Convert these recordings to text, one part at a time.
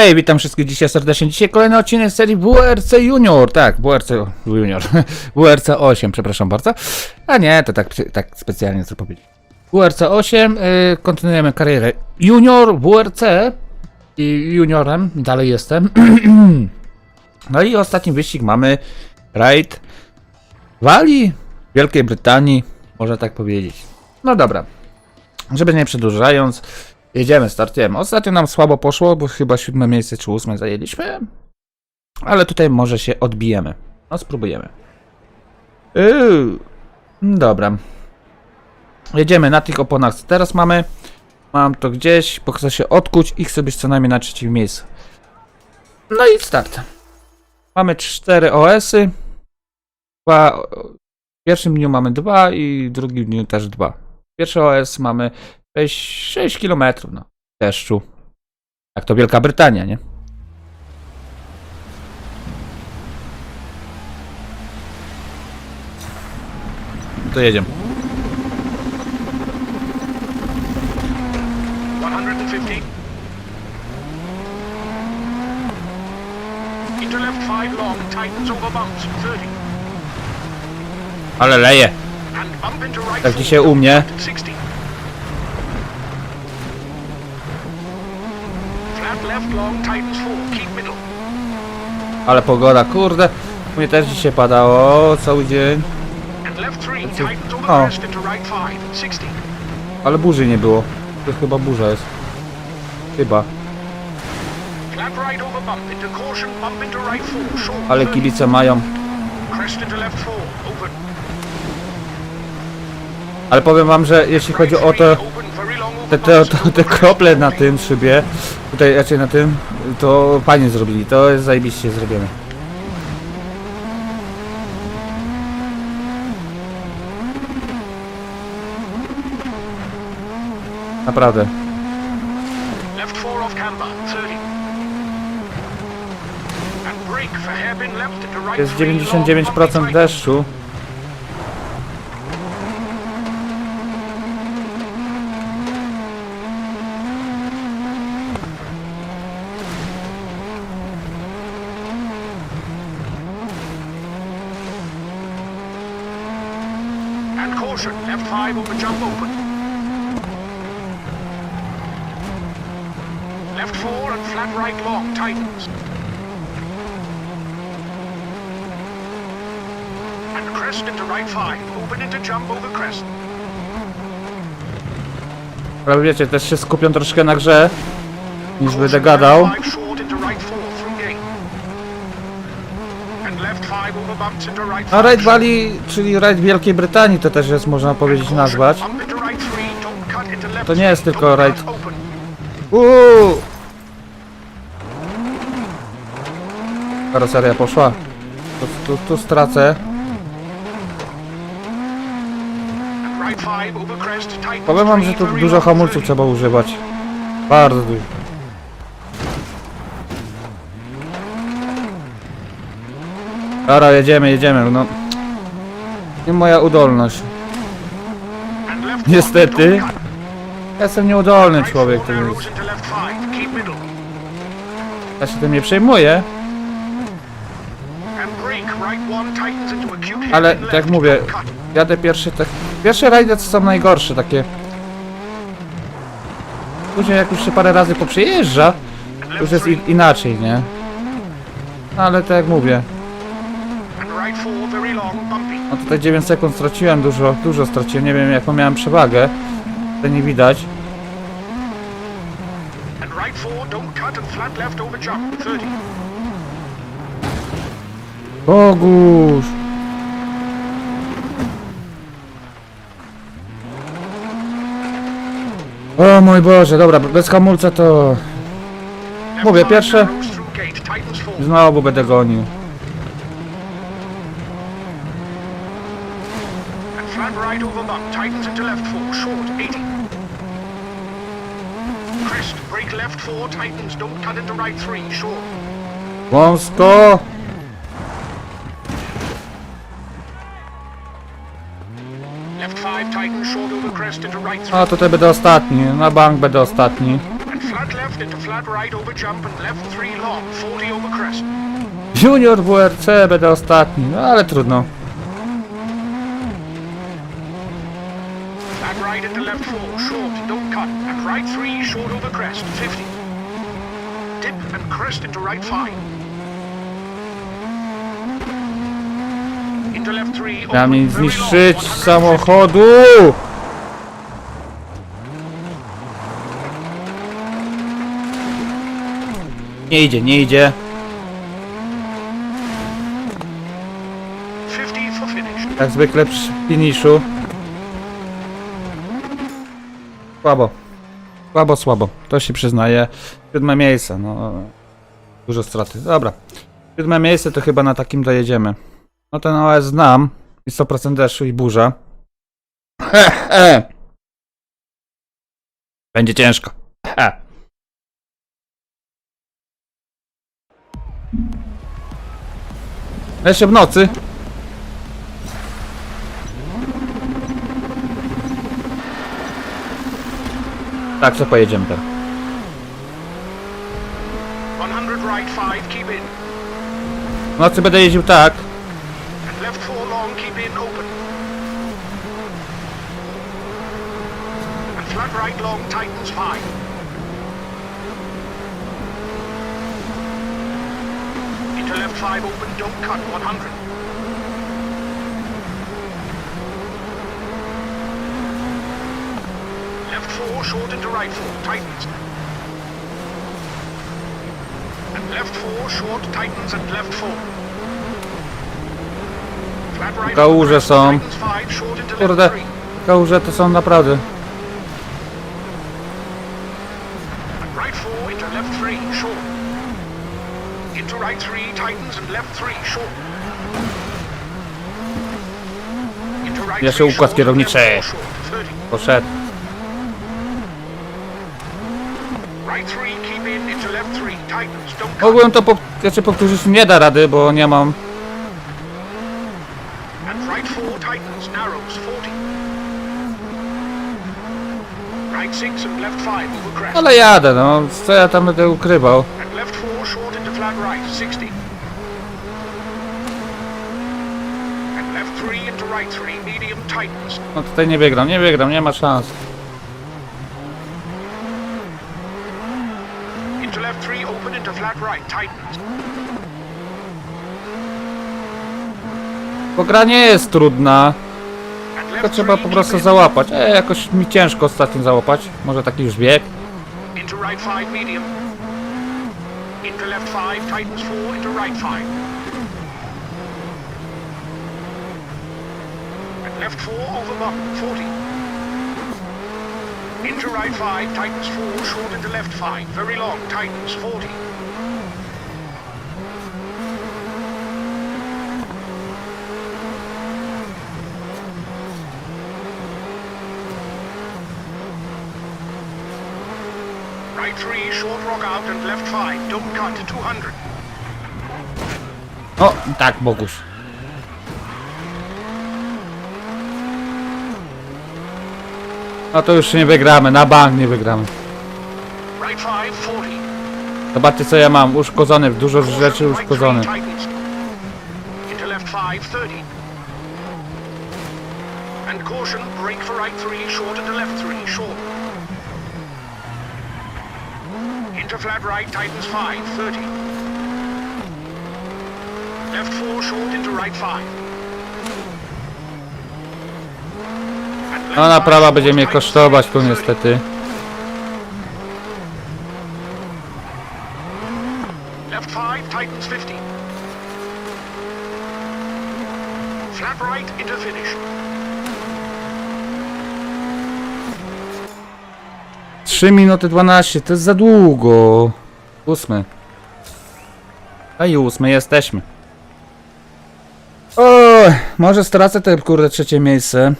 Hej, witam wszystkich dzisiaj serdecznie. Dzisiaj kolejny odcinek serii WRC Junior. Tak, WRC Junior. WRC 8, przepraszam bardzo. A nie, to tak, tak specjalnie chcę powiedzieć. WRC 8, y, kontynuujemy karierę Junior, WRC i juniorem, dalej jestem. no i ostatni wyścig mamy raid Walii, Wielkiej Brytanii, można tak powiedzieć. No dobra, żeby nie przedłużając, jedziemy, startujemy. Ostatnio nam słabo poszło, bo chyba siódme miejsce czy ósme zajęliśmy. Ale tutaj może się odbijemy. No spróbujemy. Yy, dobra. Jedziemy na tych oponach. co Teraz mamy. Mam to gdzieś, bo chcę się odkuć i chcę być co najmniej na trzecim miejscu. No i start. Mamy cztery OS-y. Dwa, w pierwszym dniu mamy dwa i w drugim dniu też dwa. Pierwszy OS mamy 6, 6 km no, deszczu. Jak to Wielka Brytania, nie? To jedziemy. 150. Into left 5 long, tightens over bumps, 30. Ale leje. And bump into right Tak dzisiaj u mnie. 60. Flat left long, tightens 4, keep middle. Ale pogoda, kurde. Mnie też dzisiaj padało cały dzień. And left 3, Znaczy- o. crest into right 5, 60. Ale burzy nie było. To chyba burza jest. Chyba. Flat right over bump, into caution, bump into right 4, short, Ale 30. kibice mają. Crest into left 4, open. Ale powiem wam, że jeśli chodzi o long te, te, te, krople na tym szybie, tutaj raczej na tym, to panie zrobili. To jest zajebiście zrobione. Naprawdę. Left 4 off camber, 30. And brake for hairpin left into right Jest three, long, 99% bumpy deszczu. Tight. And caution, left 5 over jump open. Left 4 and flat right long, tightens. And crest into right 5, open into jump over crest. Ale wiecie, też się skupią troszkę na grze, niż będę gadał. five short into right 4 through gate. And left 5 over bumps into right A Raid. Valley, czyli Raid Wielkiej Brytanii to też jest, można powiedzieć, nazwać. To nie jest tylko open. Uuu! Karoseria poszła. Tu, tu, tu stracę. Powiem wam, że tu dużo hamulców 30. trzeba używać. Bardzo dużo. Dobra, jedziemy, jedziemy, no. Nie moja udolność. Niestety. Ja jestem nieudolny człowiek, to middle. ja się tym nie przejmuję. Ale tak jak mówię, jadę pierwszy tak. Pierwsze rajdy to są najgorsze takie. Później jak już się parę razy left już jest i, inaczej, nie? Ale tak jak mówię, and right four, very long, bumpy. No tutaj 9 sekund straciłem, dużo, dużo straciłem, nie wiem jaką miałem przewagę. To nie widać. And right four, don't cut and flat left over jump, 30. Bogusz! O mój Boże, dobra, bez hamulca to Mówię, pierwsze- znowu będę gonił. And flat right tightens into left four, short, 80. Crest, left four, tightens, don't cut into right three, short. Wąsko! Left five, short over crest into right three. A tutaj będę ostatni, na bank będę ostatni. And flat left into flat right over jump and left 3 long, 40 over crest. Junior WRC będę ostatni, no ale trudno. Flat right into left 4, short, don't cut, and right 3 short over crest, 50. Dip and crest into right 5. Into left 3, Miał open, mi very long, zniszczyć 150. samochodu! Nie idzie, nie idzie. 50 for finish. Jak zwykle przy finiszu. Słabo. Słabo, słabo. To się przyznaje. Siódme miejsce, no. Dużo straty. Dobra. Siódme miejsce to chyba na takim dojedziemy. No ten OS znam. I 100% deszczu i burza. Będzie ciężko. Jeszcze w nocy. Tak, co pojedziemy teraz. 100 right 5, keep in. W nocy będę jeździł tak. And left 4 long, keep in, open. And flat right long, tightens 5. Into left 5, open, don't cut, 100. Left 4, short into right 4, tightens. And left 4, short, tightens, and left 4. Flat right Kałuże są. tightens 5, short into left Kurde, 3. kałuże to są naprawdę. And right 4 into left 3, short. Into right 3, tightens, and left 3, short. Into right Jeszcze 3, układ short, kierowniczy. left 4, short, 30. Poszedł. Right 3, keep in, into left 3, tightens, don't cut. Mogłem to po, znaczy powtórzyć, nie da rady, bo nie mam. And right 4 tightens, narrows, 40. Right 6 and left 5 over crest. Ale jadę, no. Co ja tam będę ukrywał? And left 4 short into flat right, 60. And left 3 into right 3, medium tightens. No tutaj nie wygram, nie wygram, nie ma szans. Into left 3, open into flat right, tightens. Bo gra nie jest trudna, And tylko left trzeba 3, po prostu in. załapać. E, jakoś mi ciężko ostatnio załapać. Może taki już wiek. Into right 5, medium. Into left 5, tightens 4, into right 5. And left 4, over bump, 40. Into right 5, tightens 4, short into left 5, very long, tightens 40. Right 3, short rock out and left 5, don't cut, 200. O, tak, Boguś. No to już nie wygramy, na bank nie wygramy. Right 5, 40. Zobaczcie co ja mam, uszkodzony, dużo rzeczy uszkodzony. three tightens. Into left 5, 30. And caution, brake for right 3, short into left 3, short. Into flat right, tightens 5, 30. Left 4, short into right 5. And left No naprawa będzie mnie kosztować tu 30. niestety. Left 5, tightens 50. Flat right into finish. Trzy minuty 12, to jest za długo. Ósmy. A i ósmy jesteśmy. O, może stracę te kurde trzecie miejsce.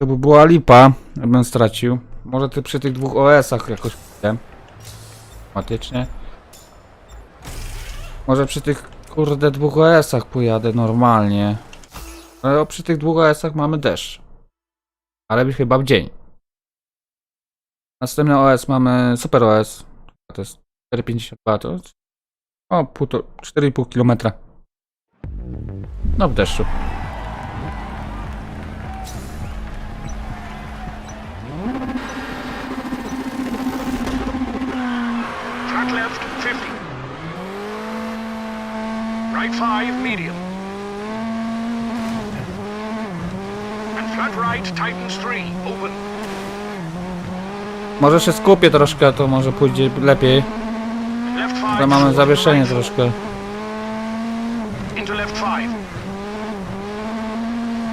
To by była lipa, jakbym stracił. Może ty przy tych dwóch OS-ach jakoś pójdę. Automatycznie. Może przy tych kurde dwóch OS-ach pojadę normalnie. Ale przy tych dwóch OS-ach mamy deszcz. Ale chyba w dzień. Następny OS mamy Super OS. To jest 4,52 to... O, półto- 4,5 kilometra. No w deszczu. 5, medium. Flat right, tightens 3, open. Może się skupię troszkę, to może pójdzie lepiej. Left 5. Ale mamy short, zawieszenie right troszkę. Into left 5.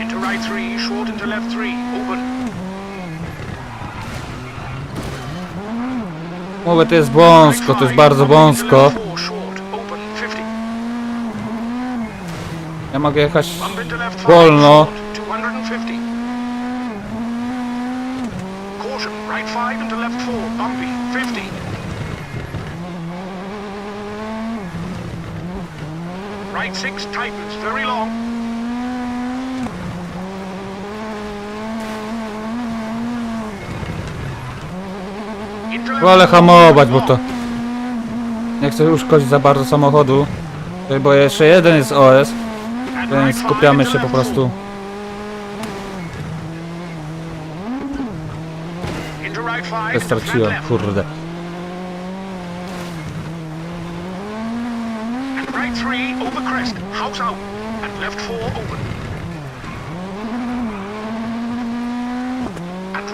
Into right 3, short into left 3, open. Mówię, to jest wąsko, to jest bardzo wąsko. Ja mogę jechać wolno. Caution, right 5 into left 4, bumpy, 50. Right 6 tightens, very long. Into left Wolę hamować, bo to... Nie chcę uszkodzić za bardzo samochodu. Bo jeszcze jeden jest OS, więc skupiamy się po prostu. left. kurde.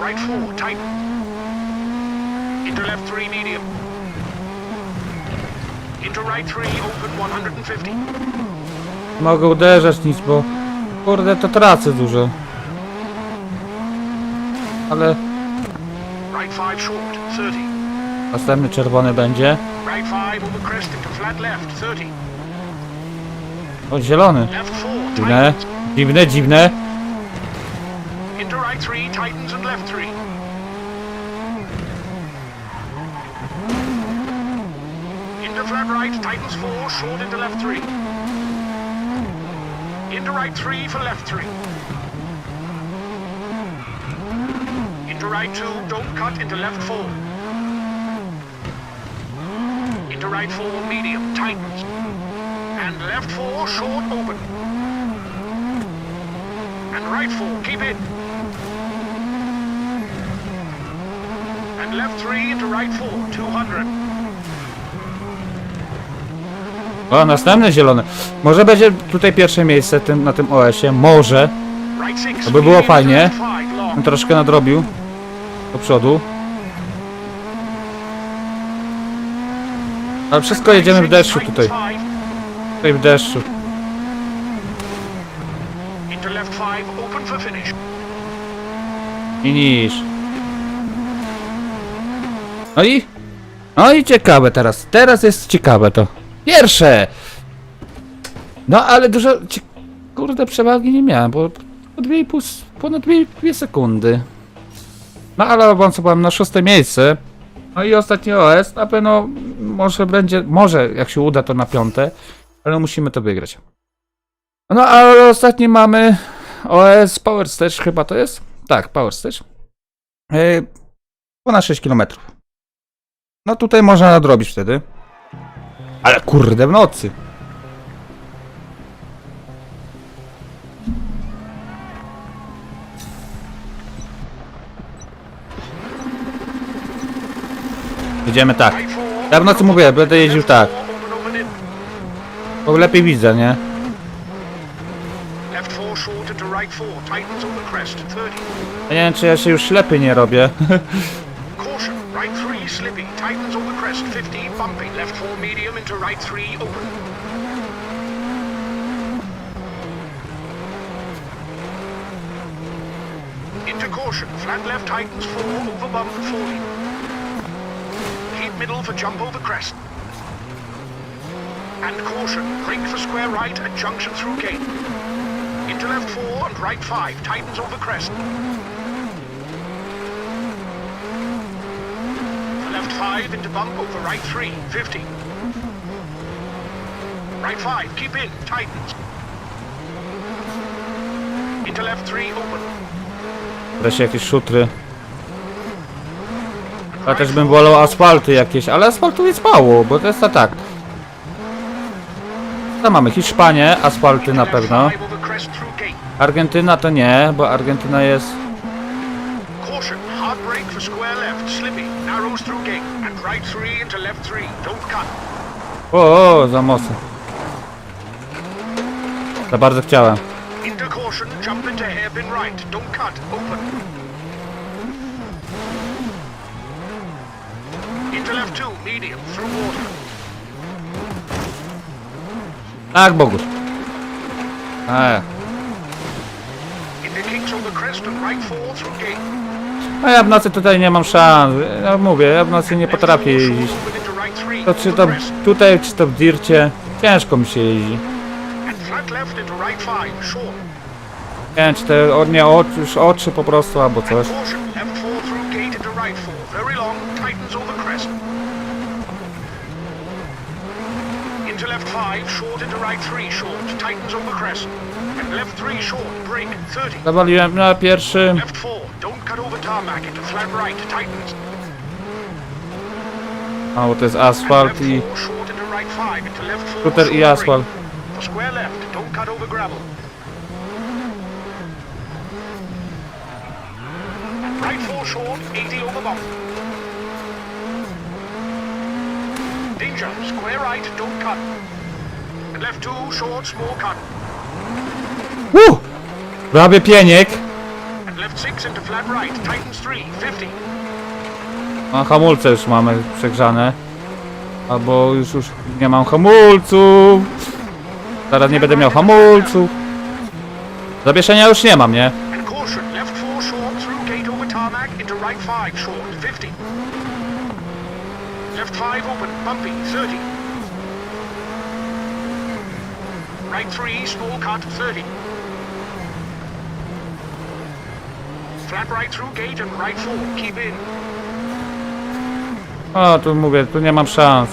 Right four tight. Into left three medium. Into right three open 150. Mogę uderzać nic, bo... Kurde, to tracę dużo. Ale Right five short 30. następny czerwony będzie. Right five over crest into flat left 30. O, zielony. Dziwne, dziwne, dziwne. Into flat right, tightens four, short into left three. Into right three for left three. Into right two, don't cut into left four. Into right four, medium, tightens. And left four, short, open. And right four, keep it. And left three into right four, 200. O, następny zielony. Może będzie tutaj pierwsze miejsce tym, na tym OS-ie. Może. To by było fajnie. Bym troszkę nadrobił. Do przodu. Ale wszystko jedziemy w deszczu tutaj. Tutaj w deszczu. I. No i? No i ciekawe teraz. Teraz jest ciekawe to. Pierwsze! No ale dużo... Kurde, przewagi nie miałem, bo po 2,5... s- ponad 2 sekundy. No ale awansowałem na szóste miejsce. No i ostatni OS, na pewno może będzie, może jak się uda to na piąte, ale musimy to wygrać. No ale ostatni mamy OS Power Stage chyba to jest? Tak, Power Stage. Yy, ponad 6 km. No tutaj można nadrobić wtedy. Ale kurde w nocy. Jedziemy tak. Ja w nocy mówię, będę jeździł tak. Bo lepiej widzę, nie? Left four short into right four, tightens over crest, 30. Ja nie wiem, czy ja się już ślepy nie robię. Caution, right slippy, tightens over crest, 50, bumpy. Right three, open. Into caution, flat left tightens four, over bump 40. Keep middle for jump over crest. And caution, brake for square right at junction through gate. Into left four and right five, tightens over crest. Left 5 into bump over right 3, 50. Right 5, keep in. Into left 3, open. Wreszcie jakieś szutry. Ja też bym wolał asfalty jakieś, ale asfaltu jest mało, bo to jest tak. Tam mamy Hiszpanię, asfalty na pewno. five. Argentyna to nie, bo Argentyna jest... Caution, hard brake for square left, slippy, narrows through gate, and right three into left three, don't cut. O, o za mocno. Za bardzo chciałem. Into caution, jump into hairpin right, don't cut, open. Into left two, medium, through water. Tak, Bogusz. Into kicks over crest and right four through gate. a ja w nocy tutaj nie mam szans. Ja mówię, ja w nocy nie potrafię jeździć. To czy to tutaj, czy to w dircie, ciężko mi się jeździ. Left into right five, short. Nie wiem, czy te o, nie oczy, już oczy po prostu, albo coś. Caution, left four through gate into right four, very long, tightens over crest. Into left five, short into right three, short, tightens over crest. And left three, short, break, 30. Zawaliłem na pierwszym. Left four, don't cut over tarmac into flat right, tightens. A, bo to jest asfalt left i four, short into right five, into left four, skuter short i break. asfalt. Square left, don't cut over gravel. Right four short, 80 over bump. Danger, square right, don't cut. And left two short, small cut. Uh! Prawie pieniek. And left six into flat right, tightens three, 50. A hamulce już mamy przegrzane. Albo już, już nie mam hamulców. Zaraz nie będę miał hamulców. Zawieszenia już nie mam, nie? And caution, left four short, through gate over tarmac, into right five short, 50. Left five open, bumpy, 30. Right three, small cut, 30. Flat right through gate and right four, keep in. O, tu mówię, tu nie mam szans.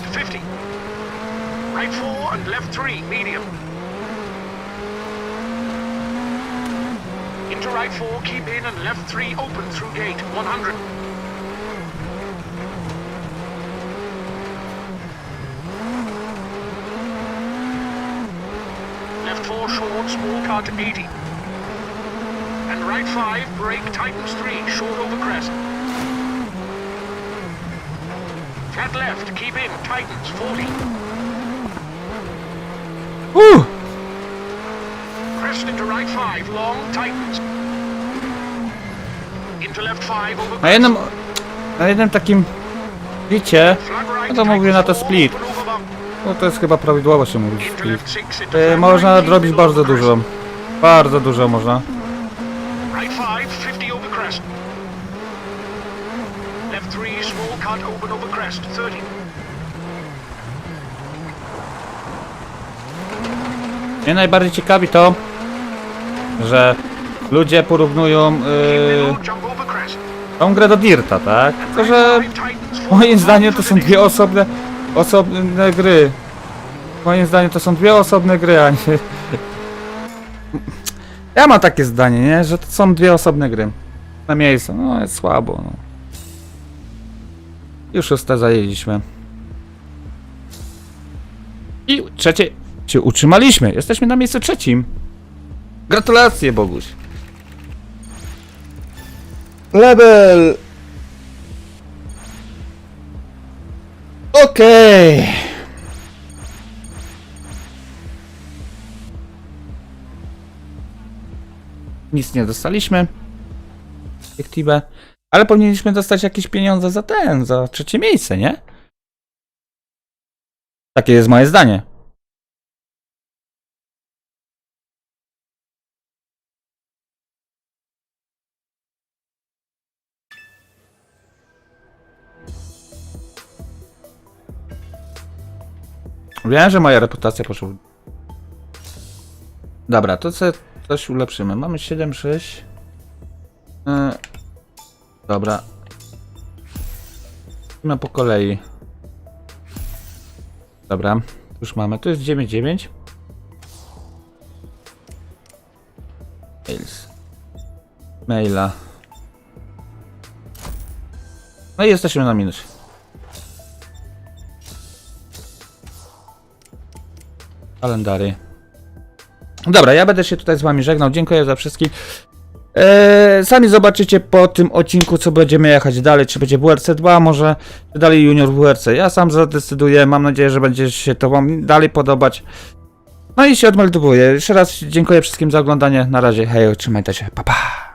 Don't 50. Right four and left three, medium. Into right four, keep in and left three, open through gate, 100. Left four short, small cut 80. And right five, brake, tightens three, short over crest. Flat left, keep in, tightens 40. Uh! Crest into right five, long, tightens. Into left five, over Na jednym, na jednym takim right, no to mówię na to split. no to jest chyba prawidłowo się mówi split. E, można keep bardzo dużo. Bardzo dużo można. Right five, 50 over crest. Left over crest, 30. Mnie najbardziej ciekawi to, że ludzie porównują yy, tą grę do Dirta, tak? Tylko, że moim 40, zdaniem to są dwie osobne, osobne gry. Moim zdaniem to są dwie osobne gry, a nie... Ja mam takie zdanie, nie? Że to są dwie osobne gry. Na miejscu, no jest słabo, no. Już szóste zajęliśmy. I trzecie się utrzymaliśmy. Jesteśmy na miejscu trzecim. Gratulacje, Boguś. Level. Okej. Nic nie dostaliśmy. Perspektywę. Ale powinniśmy dostać jakieś pieniądze za ten, za trzecie miejsce, nie? Takie jest moje zdanie. Wiem, że moja reputacja poszła. Dobra, to co coś ulepszymy. Mamy 7,6. E, dobra. No po kolei. Dobra, już mamy. Tu jest 9,9. Mails. Maila. No i jesteśmy na minus. Kalendary. Dobra, ja będę się tutaj z wami żegnał. Dziękuję za wszystkich. Eee, sami zobaczycie po tym odcinku, co będziemy jechać dalej. Czy będzie WRC 2, może czy dalej Junior WRC. Ja sam zadecyduję. Mam nadzieję, że będzie się to wam dalej podobać. No i się odmeldowuję. Jeszcze raz dziękuję wszystkim za oglądanie. Na razie, hej, trzymajcie się. Pa, pa.